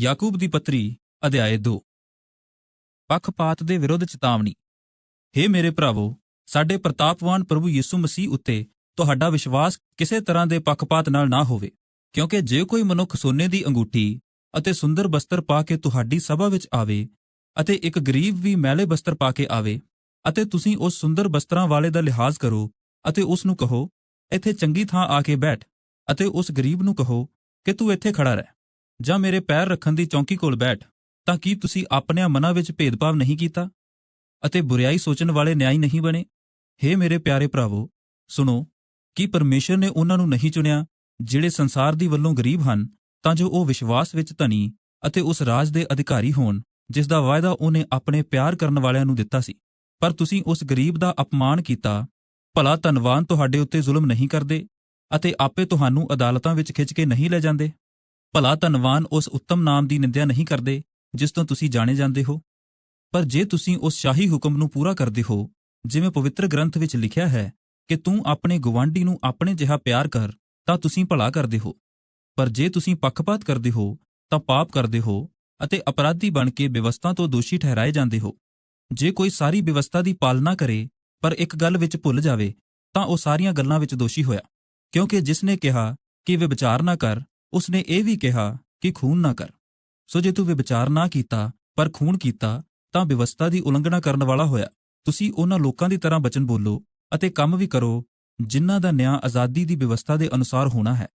ਯਾਕੂਬ ਦੀ ਪੱਤਰੀ, ਅਧਿਆਏ 2 ਪੱਖਪਾਤ ਦੇ ਵਿਰੁੱਧ ਚੇਤਾਵਨੀ। ਹੇ ਮੇਰੇ ਭਰਾਵੋ, ਸਾਡੇ ਪ੍ਰਤਾਪਵਾਨ ਪ੍ਰਭੂ ਯਿਸੂ ਮਸੀਹ ਉੱਤੇ ਤੁਹਾਡਾ ਵਿਸ਼ਵਾਸ ਕਿਸੇ ਤਰ੍ਹਾਂ ਦੇ ਪੱਖਪਾਤ ਨਾਲ ਨਾ ਹੋਵੇ, ਕਿਉਂਕਿ ਜੇ ਕੋਈ ਮਨੁੱਖ ਸੋਨੇ ਦੀ ਅੰਗੂਠੀ ਅਤੇ ਸੁੰਦਰ ਬਸਤਰ ਪਾ ਕੇ ਤੁਹਾਡੀ ਸਭਾ ਵਿੱਚ ਆਵੇ ਅਤੇ ਇੱਕ ਗਰੀਬ ਵੀ ਮੈਲੇ ਬਸਤਰ ਪਾ ਕੇ ਆਵੇ ਅਤੇ ਤੁਸੀਂ ਉਸ ਸੁੰਦਰ ਬਸਤਰਾਂ ਵਾਲੇ ਦਾ ਲਿਹਾਜ਼ ਕਰੋ ਅਤੇ ਉਸ ਨੂੰ ਕਹੋ, ਇੱਥੇ ਚੰਗੀ ਥਾਂ ਆ ਕੇ ਬੈਠ ਅਤੇ ਉਸ ਗਰੀਬ ਨੂੰ ਕਹੋ ਕਿ ਤੂੰ ਇੱਥੇ ਖੜਾ ਰਹਿ। ਜਾਂ ਮੇਰੇ ਪੈਰ ਰੱਖਣ ਦੀ ਚੌਂਕੀ ਕੋਲ ਬੈਠ, ਤਾਂ ਕੀ ਤੁਸੀਂ ਆਪਣਿਆਂ ਮਨਾਂ ਵਿੱਚ ਭੇਦਭਾਵ ਨਹੀਂ ਕੀਤਾ? ਅਤੇ ਬੁਰੀਾਈ ਸੋਚਣ ਵਾਲੇ ਨਿਆਈ ਨਹੀਂ ਬਣੇ? ਹੇ ਮੇਰੇ ਪਿਆਰੇ ਭਰਾਵੋ, ਸੁਣੋ, ਕਿ ਪਰਮੇਸ਼ਰ ਨੇ ਉਹਨਾਂ ਨੂੰ ਨਹੀਂ ਚੁਣਿਆ, ਜਿਹੜੇ ਸੰਸਾਰ ਦੀ ਵੱਲੋਂ ਗਰੀਬ ਹਨ, ਤਾਂ ਜੋ ਉਹ ਵਿਸ਼ਵਾਸ ਵਿੱਚ ਧਨੀ ਅਤੇ ਉਸ ਰਾਜ ਦੇ ਅਧਿਕਾਰੀ ਹੋਣ, ਜਿਸ ਦਾ ਵਾਅਦਾ ਉਹਨੇ ਆਪਣੇ ਪਿਆਰ ਕਰਨ ਵਾਲਿਆਂ ਨੂੰ ਦਿੱਤਾ ਸੀ। ਪਰ ਤੁਸੀਂ ਉਸ ਗਰੀਬ ਦਾ ਅਪਮਾਨ ਕੀਤਾ, ਭਲਾ ਧਨਵਾਨ ਤੁਹਾਡੇ ਉੱਤੇ ਜ਼ੁਲਮ ਨਹੀਂ ਕਰਦੇ ਅਤੇ ਆਪੇ ਤੁਹਾਨੂੰ ਅਦਾਲਤਾਂ ਵਿੱਚ ਖਿੱਚ ਕੇ ਨਹੀਂ ਲੈ ਜਾਂਦੇ। ਭਲਾ ਧਨਵਾਨ ਉਸ ਉੱਤਮ ਨਾਮ ਦੀ ਨਿੰਦਿਆ ਨਹੀਂ ਕਰਦੇ, ਜਿਸ ਤੋਂ ਤੁਸੀਂ ਜਾਣੇ ਜਾਂਦੇ ਹੋ? ਪਰ ਜੇ ਤੁਸੀਂ ਉਸ ਸ਼ਾਹੀ ਹੁਕਮ ਨੂੰ ਪੂਰਾ ਕਰਦੇ ਹੋ, ਜਿਵੇਂ ਪਵਿੱਤਰ ਗ੍ਰੰਥ ਵਿੱਚ ਲਿਖਿਆ ਹੈ ਕਿ ਤੂੰ ਆਪਣੇ ਗਵਾਂਢੀ ਨੂੰ ਆਪਣੇ ਜਿਹਾ ਪਿਆਰ ਕਰ, ਤਾਂ ਤੁਸੀਂ ਭਲਾ ਕਰਦੇ ਹੋ। ਪਰ ਜੇ ਤੁਸੀਂ ਪੱਖਪਾਤ ਕਰਦੇ ਹੋ, ਤਾਂ ਪਾਪ ਕਰਦੇ ਹੋ ਅਤੇ ਅਪਰਾਧੀ ਬਣ ਕੇ ਵਿਵਸਥਾ ਤੋਂ ਦੋਸ਼ੀ ਠਹਿਰਾਏ ਜਾਂਦੇ ਹੋ। ਜੇ ਕੋਈ ਸਾਰੀ ਵਿਵਸਥਾ ਦੀ ਪਾਲਣਾ ਕਰੇ, ਪਰ ਇੱਕ ਗੱਲ ਵਿੱਚ ਭੁੱਲ ਜਾਵੇ, ਤਾਂ ਉਹ ਸਾਰੀਆਂ ਗੱਲਾਂ ਵਿੱਚ ਦੋਸ਼ੀ ਹੋਇਆ। ਕਿਉਂਕਿ ਜਿਸ ਨੇ ਕਿਹਾ ਕਿ ਵਿਚਾਰ ਨਾ ਕਰ ਉਸਨੇ ਇਹ ਵੀ ਕਿਹਾ ਕਿ ਖੂਨ ਨਾ ਕਰ। ਸੋ ਜੇ ਤੂੰ ਵਿਚਾਰ ਨਾ ਕੀਤਾ, ਪਰ ਖੂਨ ਕੀਤਾ, ਤਾਂ ਵਿਵਸਥਾ ਦੀ ਉਲੰਘਣਾ ਕਰਨ ਵਾਲਾ ਹੋਇਆ। ਤੁਸੀਂ ਉਹਨਾਂ ਲੋਕਾਂ ਦੀ ਤਰ੍ਹਾਂ ਬਚਨ ਬੋਲੋ ਅਤੇ ਕੰਮ ਵੀ ਕਰੋ, ਜਿਨ੍ਹਾਂ ਦਾ ਨਿਆਂ ਆਜ਼ਾਦੀ ਦੀ ਵਿਵਸਥਾ ਦੇ ਅਨੁਸਾਰ ਹੋਣਾ ਹੈ।